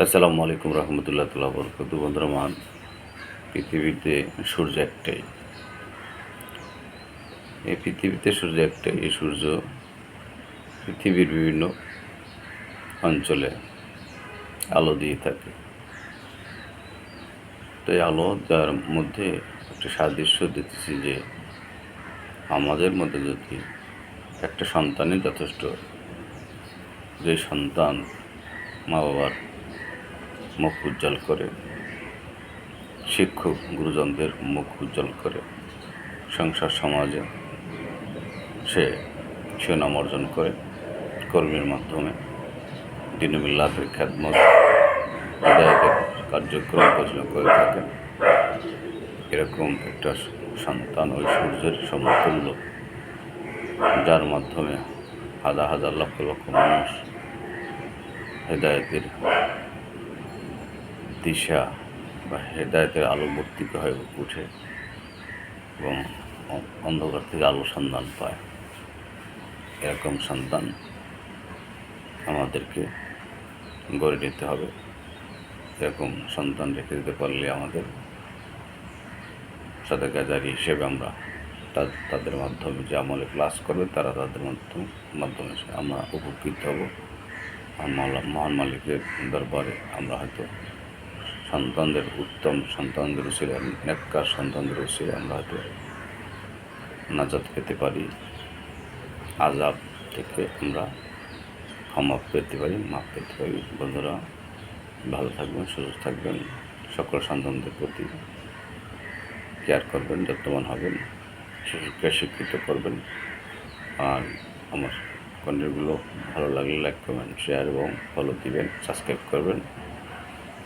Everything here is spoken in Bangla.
আসসালামু আলাইকুম রহমতুল্লাহ তাল্লাহ বরকত বন্ধুরা মান পৃথিবীতে সূর্য একটাই। এই পৃথিবীতে সূর্য একটাই, এই সূর্য পৃথিবীর বিভিন্ন অঞ্চলে আলো দিয়ে থাকে। তো এই আলো যার মধ্যে একটা সাদৃশ্য দিতেছি যে আমাদের মধ্যে যদি একটা সন্তানই যথেষ্ট, যে সন্তান মা বাবার মুখ উজ্জ্বল করে। শিক্ষক গুরুজনদের মুখ উজ্জ্বল করে। সংসার সমাজে সে সুনাম অর্জন করে কর্মীর মাধ্যমে। দিনমিল্লাতের খ্যাতমত হৃদায়তের কার্যক্রম পরিচালনা করে থাকেন। এরকম একটা সন্তান ওই সূর্যের সমতুল্য, যার মাধ্যমে হাজার হাজার লক্ষ লক্ষ মানুষ হেদায়তের দিশা বা হেদায়তের আলো বর্তিত হয়ে উঠে এবং অন্ধকার থেকে আলো সন্ধান পায়। এরকম সন্তান আমাদেরকে গড়ে নিতে হবে। এরকম সন্তান রেখে দিতে পারলে আমাদের সাথে গাজারি হিসেবে আমরা তাদের মাধ্যমে যে আমলে ক্লাস করবে, তারা তাদের মাধ্যমে মাধ্যমে আমরা উপকৃত হব। মহান মালিকের দরবারে আমরা হয়তো সন্তানদের উত্তম সন্তানদের উচিলে নেককার সন্তানদের উচিলে আমরা হয়তো নাজাত পেতে পারি আজাব থেকে আমরা ক্ষমা পেতে পারি মাপ পেতে পারি। বন্ধুরা, ভালো থাকবেন, সুস্থ থাকবেন, সকল সন্তানদের প্রতি কেয়ার করবেন, যত্নবান হবেন শিশুকে শিক্ষিত করবেন। আর আমার কন্টেন্টগুলো ভালো লাগলে লাইক করবেন শেয়ার এবং ফলো দিবেন সাবস্ক্রাইব করবেন।